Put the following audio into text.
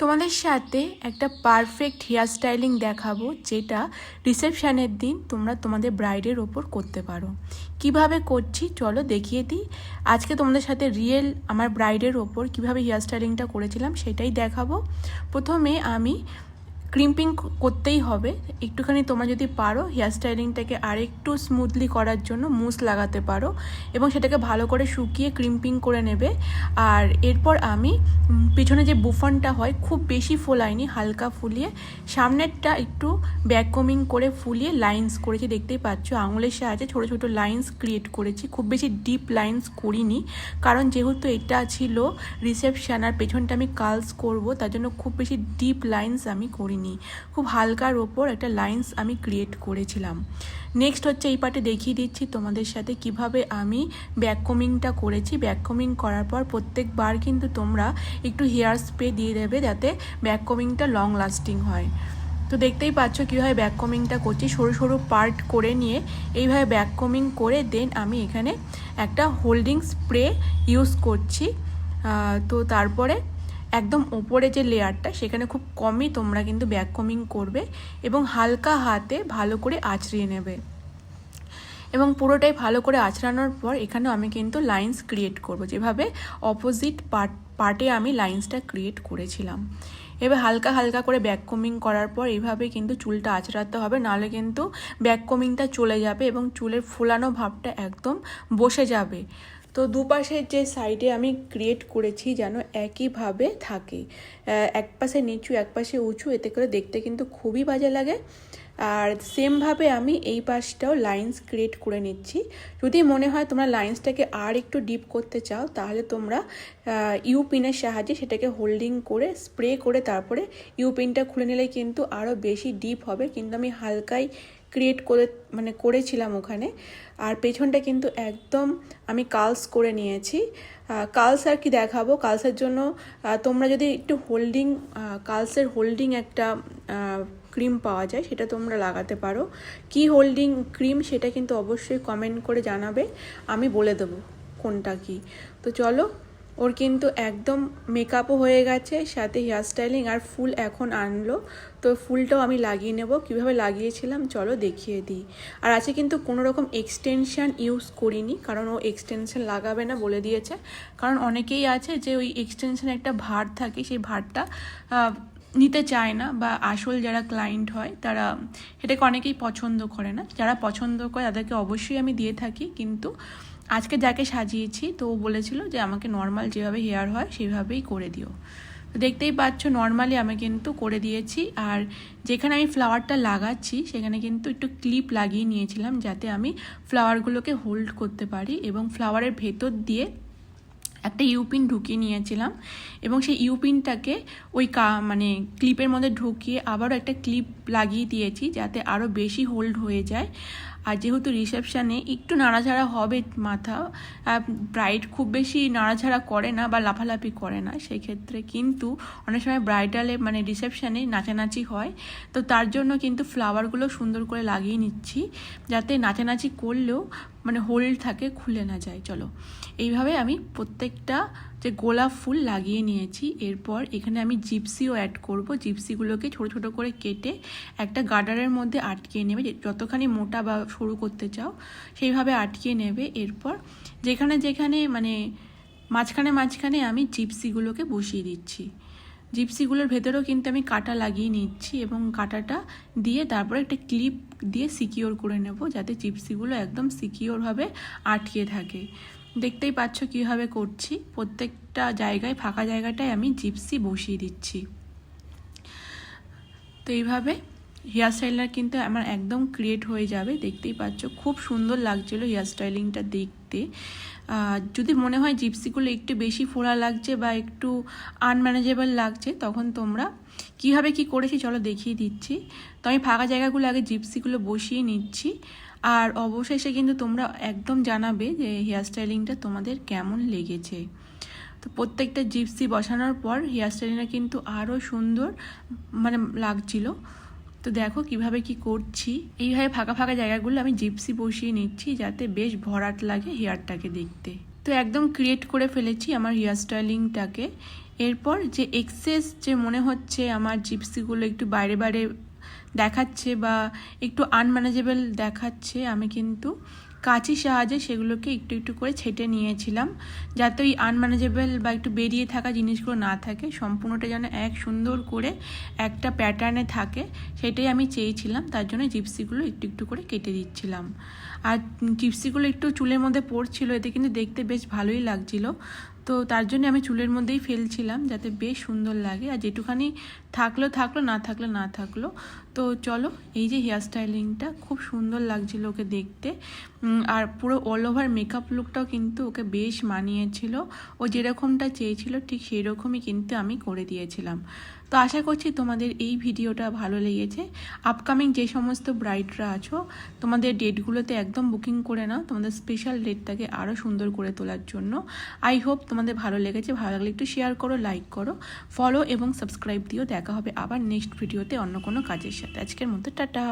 তোমাদের সাথে একটা পারফেক্ট হেয়ার স্টাইলিং দেখাবো, যেটা রিসেপশানের দিন তোমরা তোমাদের ব্রাইডের ওপর করতে পারো। কীভাবে করছি চলো দেখিয়ে দিই। আজকে তোমাদের সাথে রিয়েল আমার ব্রাইডের ওপর কীভাবে হেয়ার স্টাইলিংটা করেছিলাম সেটাই দেখাবো। প্রথমে আমি ক্রিম্পিং করতেই হবে। একটুখানি তোমরা যদি পারো হেয়ার স্টাইলিংটাকে আরেকটু স্মুথলি করার জন্য মুস লাগাতে পারো এবং সেটাকে ভালো করে শুকিয়ে ক্রিম্পিং করে নেবে। আর এরপর আমি পিছনে যে বুফনটা হয়, খুব বেশি ফোলাইনি, হালকা ফুলিয়ে সামনেরটা একটু ব্যাককমিং করে ফুলিয়ে লাইন্স করেছি। দেখতেই পাচ্ছ, আঙুলের সাহায্যে ছোটো ছোটো লাইন্স ক্রিয়েট করেছি। খুব বেশি ডিপ লাইন্স করিনি, কারণ যেহেতু এটা ছিল রিসেপশান আর পেছনটা আমি কার্লস করব, তার জন্য খুব বেশি ডিপ লাইন্স আমি করিনি। খুব হালকার ওপর একটা লাইন্স আমি ক্রিয়েট করেছিলাম। নেক্সট হচ্ছে এই পার্টে দেখিয়ে দিচ্ছি তোমাদের সাথে কীভাবে আমি ব্যাককমিংটা করেছি। ব্যাককমিং করার পর প্রত্যেকবার কিন্তু তোমরা একটু হেয়ার স্প্রে দিয়ে দেবে যাতে ব্যাককমিংটা লং লাস্টিং হয়। তো দেখতেই পাচ্ছ কীভাবে ব্যাককমিংটা করছি। সরু সরু পার্ট করে নিয়ে এইভাবে ব্যাককমিং করে দেন আমি এখানে একটা হোল্ডিং স্প্রে ইউজ করছি। তো তারপরে একদম ওপরে যে লেয়ারটা, সেখানে খুব কমই তোমরা কিন্তু ব্যাককমিং করবে এবং হালকা হাতে ভালো করে আঁচড়িয়ে নেবে। এবং পুরোটাই ভালো করে আঁচড়ানোর পর এখানেও আমি কিন্তু লাইন্স ক্রিয়েট করব। যেভাবে অপোজিট পার্ট পার্টে আমি লাইন্সটা ক্রিয়েট করেছিলাম। এবার হালকা হালকা করে ব্যাক কমিং করার পর এইভাবে কিন্তু চুলটা আঁচড়াতে হবে, নাহলে কিন্তু ব্যাক কমিংটা চলে যাবে এবং চুলের ফোলানো ভাবটা একদম বসে যাবে। তো দুপাশের যে সাইডে আমি ক্রিয়েট করেছি যেন একইভাবে থাকে। এক পাশে নিচু, এক পাশে উঁচু, এতে করে দেখতে কিন্তু খুবই বাজে লাগে। আর সেমভাবে আমি এই পাশটাও লাইন্স ক্রিয়েট করে নিচ্ছি। যদি মনে হয় তোমরা লাইন্সটাকে আর একটু ডিপ করতে চাও, তাহলে তোমরা ইউপিনের সাহায্যে সেটাকে হোল্ডিং করে স্প্রে করে তারপরে ইউপিনটা খুলে নিলে কিন্তু আরও বেশি ডিপ হবে। কিন্তু আমি হালকাই ক্রিয়েট করে মানে করেছিলাম ওখানে। আর পেছনটা কিন্তু একদম আমি কালস করে নিয়েছি। কালস আর কি দেখাবো? কালসের জন্য তোমরা যদি একটু হোল্ডিং কালসের হোল্ডিং একটা ক্রিম পাওয়া যায়, সেটা তোমরা লাগাতে পারো। কি হোল্ডিং ক্রিম সেটা কিন্তু অবশ্যই কমেন্ট করে জানাবে। আমি বলে দেবো কোনটা কি। তো চলো ওর কিন্তু একদম মেকআপও হয়ে গেছে, সাথে হেয়ার স্টাইলিং আর ফুল এখন আনলো। তো ফুলটাও আমি লাগিয়ে নেব। কীভাবে লাগিয়েছিলাম চলো দেখিয়ে দিই। আর আছে কিন্তু কোনো রকম এক্সটেনশান ইউজ করিনি, কারণ ও এক্সটেনশান লাগাবে না বলে দিয়েছে। কারণ অনেকেই আছে যে ওই এক্সটেনশানে একটা ভার থাকে, সেই ভারটা নিতে চায় না বা আসল যারা ক্লায়েন্ট হয়, তারা সেটাকে অনেকেই পছন্দ করে না। যারা পছন্দ করে তাদেরকে অবশ্যই আমি দিয়ে থাকি। কিন্তু আজকে যাকে সাজিয়েছি, তো ও বলেছিল যে আমাকে নর্মাল যেভাবে হেয়ার হয়, সেভাবেই করে দিও। তো দেখতেই পাচ্ছ নর্মালি আমি কিন্তু করে দিয়েছি। আর যেখানে আমি ফ্লাওয়ারটা লাগাচ্ছি, সেখানে কিন্তু একটু ক্লিপ লাগিয়ে নিয়েছিলাম, যাতে আমি ফ্লাওয়ারগুলোকে হোল্ড করতে পারি এবং ফ্লাওয়ারের ভেতর দিয়ে একটা ইউপিন ঢুকিয়ে নিয়েছিলাম এবং সেই ইউপিনটাকে ওই কা মানে ক্লিপের মধ্যে ঢুকিয়ে আবারও একটা ক্লিপ লাগিয়ে দিয়েছি যাতে আরও বেশি হোল্ড হয়ে যায়। আর যেহেতু রিসেপশানে একটু নাড়াচাড়া হবে মাথা ব্রাইড খুব বেশি নাড়াচাড়া করে না বা লাফালাফি করে না, সেই ক্ষেত্রে কিন্তু অনেক সময় ব্রাইডালে মানে রিসেপশানে নাচানাচি হয়। তো তার জন্য কিন্তু ফ্লাওয়ারগুলো সুন্দর করে লাগিয়ে নিচ্ছি যাতে নাচানাচি করলেও মানে হোল্ড থাকে, খুলে না যায়। চলো। এইভাবে আমি প্রত্যেকটা যে গোলাপ ফুল লাগিয়ে নিয়েছি, এরপর এখানে আমি জিপসিও অ্যাড করব। জিপসিগুলোকে ছোট ছোট করে কেটে একটা গার্ডারের মধ্যে আটকিয়ে নেবে। যতখানি মোটা বা সরু করতে চাও, সেইভাবে আটকিয়ে নেবে। এরপর যেখানে যেখানে মানে মাঝখানে মাঝখানে আমি জিপসিগুলোকে বসিয়ে দিচ্ছি। জিপসিগুলোর ভেতরেও কিন্তু আমি কাটা লাগিয়ে নিচ্ছি এবং কাটাটা দিয়ে তারপরে একটা ক্লিপ দিয়ে সিকিওর করে নেব যাতে জিপসিগুলো একদম সিকিওরভাবে আটকে থাকে। দেখতেই পাচ্ছ কীভাবে করছি। প্রত্যেকটা জায়গায়, ফাঁকা জায়গাটায় আমি জিপসি বসিয়ে দিচ্ছি। তো এইভাবে হেয়ার স্টাইলার কিন্তু আমার একদম ক্রিয়েট হয়ে যাবে, দেখতেই পাচ্ছ। খুব সুন্দর লাগছিল হেয়ার স্টাইলিংটা দেখতে যদি মনে হয় জিপসিগুলো একটু বেশি ফোড়া লাগছে বা একটু আনম্যানেজেবল লাগছে, তখন তোমরা কীভাবে কি করেছি চলো দেখিয়ে দিচ্ছি। তো আমি ফাঁকা জায়গাগুলো আগে জিপসিগুলো বসিয়ে নিচ্ছি। আর অবশেষে কিন্তু তোমরা একদম জানাবে যে হেয়ার স্টাইলিংটা তোমাদের কেমন লেগেছে। তো প্রত্যেকটা জিপসি বসানোর পর হেয়ার স্টাইলিংটা কিন্তু আরও সুন্দর মানে লাগছিল। তো দেখো কীভাবে কি করছি। এইভাবে ফাঁকা ফাঁকা জায়গাগুলো আমি জিপসি বসিয়ে নিচ্ছি যাতে বেশ ভরাট লাগে হেয়ারটাকে দেখতে। তো একদম ক্রিয়েট করে ফেলেছি আমার হেয়ার স্টাইলিংটাকে। এরপর যে এক্সেস যে মনে হচ্ছে আমার জিপসিগুলো একটু বাইরে বাইরে দেখাচ্ছে বা একটু আনম্যানেজেবল দেখাচ্ছে, আমি কিন্তু কাঁচির সাহায্যে সেগুলোকে একটু একটু করে ছেটে নিয়েছিলাম, যাতে ওই আনম্যানেজেবল বা একটু বেরিয়ে থাকা জিনিসগুলো না থাকে। সম্পূর্ণটা যেন এক সুন্দর করে একটা প্যাটার্নে থাকে, সেটাই আমি চেয়েছিলাম। তার জন্য জিপসিগুলো একটু একটু করে কেটে দিচ্ছিলাম। আর জিপসিগুলো একটু চুলের মধ্যে পড়ছিল, এতে কিন্তু দেখতে বেশ ভালোই লাগছিল। তো তার জন্য আমি চুলের মধ্যেই ফেলছিলাম যাতে বেশ সুন্দর লাগে। আর যেটুখানি থাকল থাকল, না থাকল না থাকল। তো চলো, এই যে হেয়ার স্টাইলিংটা খুব সুন্দর লাগছিল ওকে দেখতে। আর পুরো অল ওভার মেকআপ লুকটাও কিন্তু ওকে বেশ মানিয়েছিল। ও যেরকমটা চেয়েছিল, ঠিক সেই রকমই কিন্তু আমি করে দিয়েছিলাম। তো আশা করছি তোমাদের এই ভিডিওটা ভালো লেগেছে। আপকামিং যে সমস্ত ব্রাইডরা আছো, তোমাদের ডেটগুলোতে একদম বুকিং করে নাও। তোমাদের স্পেশাল ডেটটাকে আরও সুন্দর করে তোলার জন্য। আই হোপ তোমাদের ভালো লেগেছে, ভালো লাগলে একটু শেয়ার করো লাইক করো ফলো এবং সাবস্ক্রাইব দিও দেখা হবে আবার নেক্সট ভিডিওতে অন্য কোনো কাজের সাথে। আজকের মতো, টাটা।